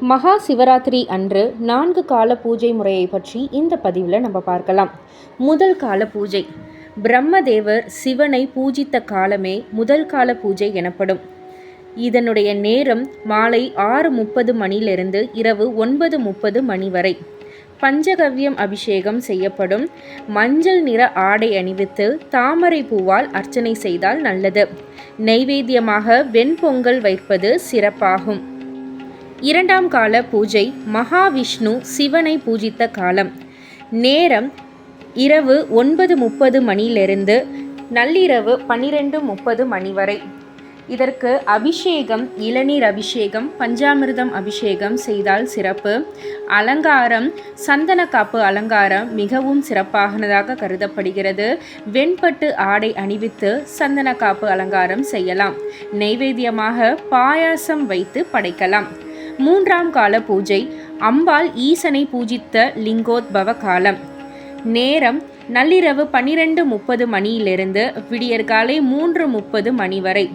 மகா சிவராத்திரி அன்று நான்கு கால பூஜை முறையை பற்றி இந்த பதிவில் நம்ம பார்க்கலாம். முதல் கால பூஜை. பிரம்மதேவர் சிவனை பூஜித்த காலமே முதல் கால பூஜை எனப்படும். இதனுடைய நேரம் மாலை ஆறு முப்பது மணியிலிருந்து இரவு ஒன்பது முப்பது மணி வரை. பஞ்சகவ்யம் அபிஷேகம் செய்யப்படும். மஞ்சள் நிற ஆடை அணிவித்து தாமரை பூவால் அர்ச்சனை செய்தால் நல்லது. நைவேத்தியமாக வெண்பொங்கல் வைப்பது சிறப்பாகும். இரண்டாம் கால பூஜை மகாவிஷ்ணு சிவனை பூஜித்த காலம். நேரம் இரவு ஒன்பது முப்பது மணியிலிருந்து நள்ளிரவு பன்னிரெண்டு முப்பது மணி வரை. இதற்கு அபிஷேகம் இளநீர் அபிஷேகம் பஞ்சாமிர்தம் அபிஷேகம் செய்தால் சிறப்பு. அலங்காரம் சந்தன காப்பு அலங்காரம் மிகவும் சிறப்பானதாக கருதப்படுகிறது. வெண்பட்டு ஆடை அணிவித்து சந்தன காப்பு அலங்காரம் செய்யலாம். நைவேத்தியமாக பாயாசம் வைத்து படைக்கலாம். மூன்றாம் கால பூஜை அம்பாள் ஈசனை பூஜித்த லிங்கோத்பவ காலம் நேரம் நள்ளிரவு பன்னிரெண்டு முப்பது மணியிலிருந்து விடியற்காலை மூன்று முப்பது மணி வரை.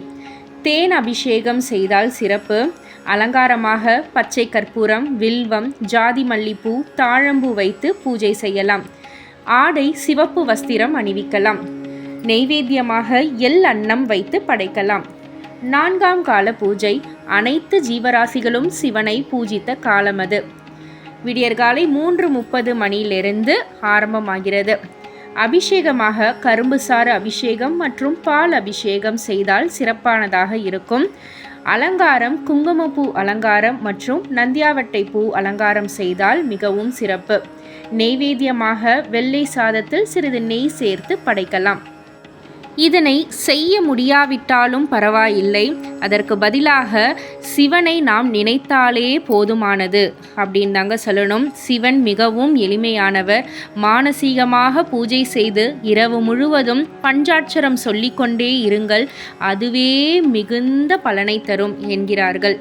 தேன் அபிஷேகம் செய்தால் சிறப்பு. அலங்காரமாக பச்சை கற்பூரம் வில்வம் ஜாதி மல்லிப்பூ தாழம்பூ வைத்து பூஜை செய்யலாம். ஆடை சிவப்பு வஸ்திரம் அணிவிக்கலாம். நெய்வேத்தியமாக எல் அன்னம் வைத்து படைக்கலாம். நான்காம் கால பூஜை. அனைத்து ஜீவராசிகளும் சிவனை பூஜித்த காலம் அது. விடியற்காலை மூன்று முப்பது மணியிலிருந்து ஆரம்பமாகிறது. அபிஷேகமாக கரும்பு சாறு அபிஷேகம் மற்றும் பால் அபிஷேகம் செய்தால் சிறப்பானதாக இருக்கும். அலங்காரம் குங்குமப்பூ அலங்காரம் மற்றும் நந்தியாவட்டை பூ அலங்காரம் செய்தால் மிகவும் சிறப்பு. நெய்வேத்தியமாக வெள்ளை சாதத்தில் சிறிது நெய் சேர்த்து படைக்கலாம். இதனை செய்ய முடியாவிட்டாலும் பரவாயில்லை. அதற்கு பதிலாக சிவனை நாம் நினைத்தாலே போதுமானது அப்படின்னு தாங்க சொல்லணும். சிவன் மிகவும் எளிமையானவர். மானசீகமாக பூஜை செய்து இரவு முழுவதும் பஞ்சாட்சரம் சொல்லிக்கொண்டே இருங்கள். அதுவே மிகுந்த பலனை தரும் என்கிறார்கள்.